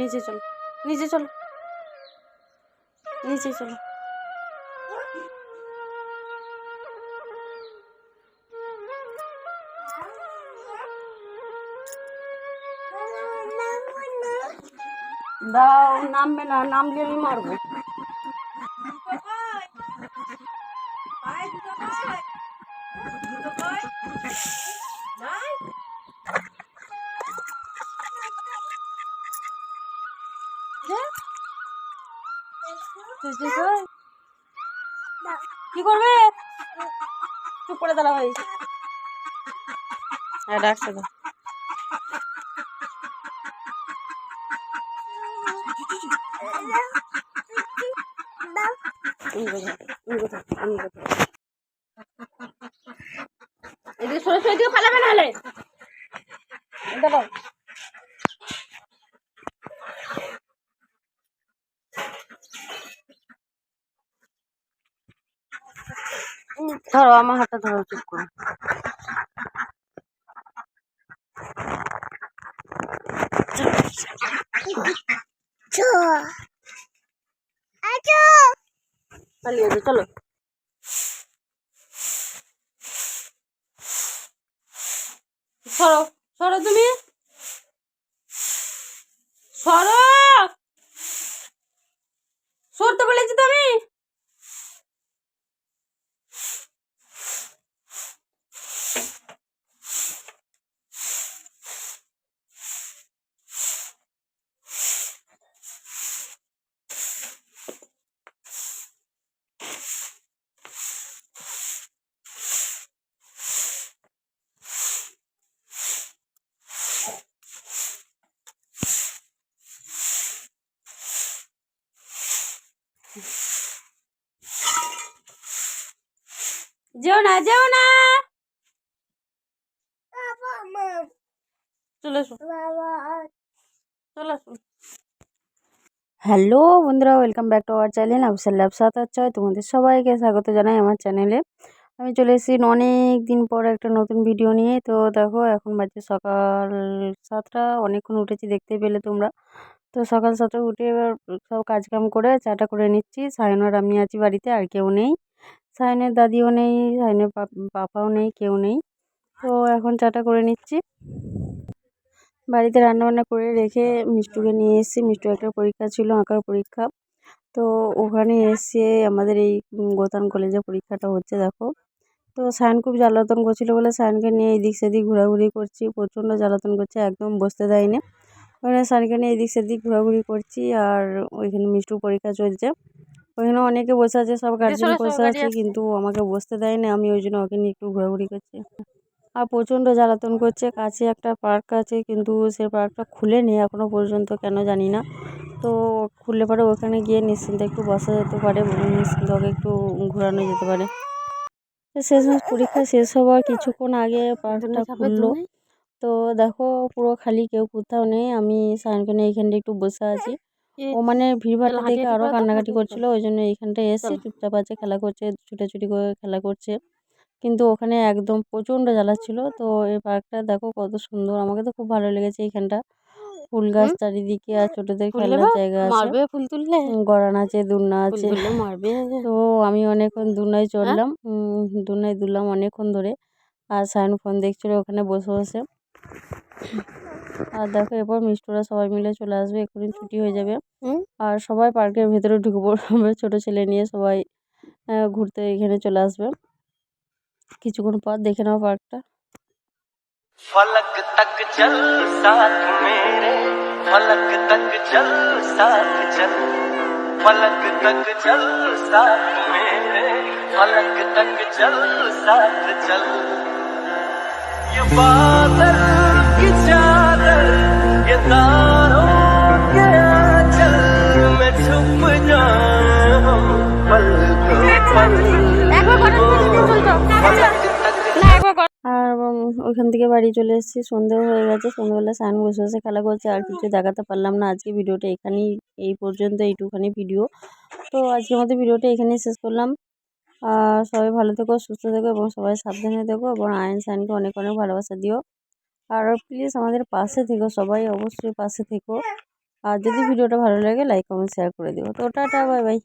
নিচে চলো নিচে চলো নিচে চলো। দাও নামবে না নামলে আমি মারবো। কি করবে? চুপ করে দাঁড়া ভাই। হ্যাঁ ডাকছে তো এদিকে সরে সরে দিকে পালাবে না হলে। ধরো আমার হাতটা ধরো চুপ করে। পালিয়ে যাও, চলো। সরো সরো তুমি সরো সরতে বলেছি তো আমি যেও না যেও না চলে চলে হ্যালো বন্ধুরা welcome back to our channel. Afsar ল্যাবসাত আচ্ছা তোমাদের সবাইকে স্বাগত জানাই আমার চ্যানেলে। আমি চলে এসেছি অনেক দিন পর একটা নতুন ভিডিও নিয়ে। তো দেখো এখন বাজে সকাল সাতটা অনেকক্ষণ উঠেছি দেখতে পেলে তোমরা। তো সকাল সাতটা উঠে এবার সব কাজকাম করে চাটা করে নিচ্ছি। সায়ন আর আমি আছি বাড়িতে, আর কেউ নেই। সায়নের দাদিও নেই, সায়নের পাপাও নেই, কেউ নেই। তো এখন চাটা করে নিচ্ছি। বাড়িতে রান্নাবান্না করে রেখে মিষ্টুকে নিয়ে এসেছি। মিষ্টু একটা পরীক্ষা ছিল, আঁকার পরীক্ষা। তো ওখানে এসে আমাদের এই গোতান কলেজে পরীক্ষাটা হচ্ছে, দেখো। তো সায়ন খুব জ্বালাতন করছিল বলে সায়নকে নিয়ে এদিক সেদিক ঘোরাঘুরি করছি। প্রচণ্ড জ্বালাতন করছে, একদম বসতে দেয়নি। ওখানে নিয়ে এদিক সেদিক ঘোরাঘুরি করছি আর ওইখানে মিষ্টুর পরীক্ষা চলছে। ওইখানে অনেকে বসে আছে সব গার্জেন বসে আছে কিন্তু আমাকে বসতে দেয় না আমি ওই জন্য ওকে নিয়ে একটু ঘোরাঘুরি করছি। আর প্রচণ্ড জ্বালাতন করছে। কাছে একটা পার্ক আছে কিন্তু সে পার্কটা খুলেনি এখনও পর্যন্ত কেন জানি না। তো খুললে পরে ওখানে গিয়ে নিশ্চিন্তে একটু বসা যেতে পারে নিশ্চিন্তে ওকে একটু ঘোরানো যেতে পারে। শেষমেশ পরীক্ষা শেষ হওয়ার কিছুক্ষণ আগে পার্কটা খুললো। তো দেখো পুরো খালি কেউ কোথাও নেই। আমি সায়নকে এইখানটা একটু বসে আছি। ও মানে ভিড়ভাড়টা দেখে আরও কান্নাকাটি করছিল ওই জন্য এইখানটায় এসে চুপচাপ আছে খেলা করছে ছুটাছুটি করে খেলা করছে। কিন্তু ওখানে একদম প্রচণ্ড জ্বালাচ্ছিল। তো এই পার্কটা দেখো কত সুন্দর আমাকে তো খুব ভালো লেগেছে এইখানটা। ফুল গাছ চারিদিকে আর ছোটদের খেলার জায়গা আছে। ফুল তুললে? গড়ান আছে দুলনা আছে। মারবে। তো আমি অনেকক্ষণ দুলনায় চড়লাম। দুলনায় দুললাম অনেকক্ষণ ধরে। আর সায়ন ফোন দেখছিল ওখানে বসে বসে। আর দেখো এরপর মিষ্টরা সবাই মিলে চলে আসবে এক্ষুনি ছুটি হয়ে যাবে আর সবাই পার্কের ভেতরে ঢুকে পড়বে ছোটো ছেলে নিয়ে সবাই ঘুরতে এখানে চলে আসবে কিছুক্ষণ পর দেখে নাও পার্কটা फलक तक चल साथ मेरे फलक तक चल साथ चल फलक तक चल साथ मेरे फलक तक चल साथ चल ওইখান থেকে বাড়ি চলে এসেছি। সন্ধে হয়ে গেছে সন্ধ্যেবেলা সায়ন বসে বসে খেলা করছে, আর কিছু দেখাতে পারলাম না। আজকে ভিডিওটা এখানেই, এই পর্যন্ত এইটুখানি ভিডিও তো আজকের মতো ভিডিওটা এখানেই শেষ করলাম। সবাই ভালো থেকো, সুস্থ থেকো এবং সবাই সাবধানে থেকো এবং আয়ন সায়নকে অনেক অনেক ভালোবাসা দিও। আর প্লিজ আমাদের পাশে থেকো, সবাই অবশ্যই পাশে থেকো। আর যদি ভিডিওটা ভালো লাগে লাইক কমেন্ট শেয়ার করে দিও। তো টাটা বাই বাই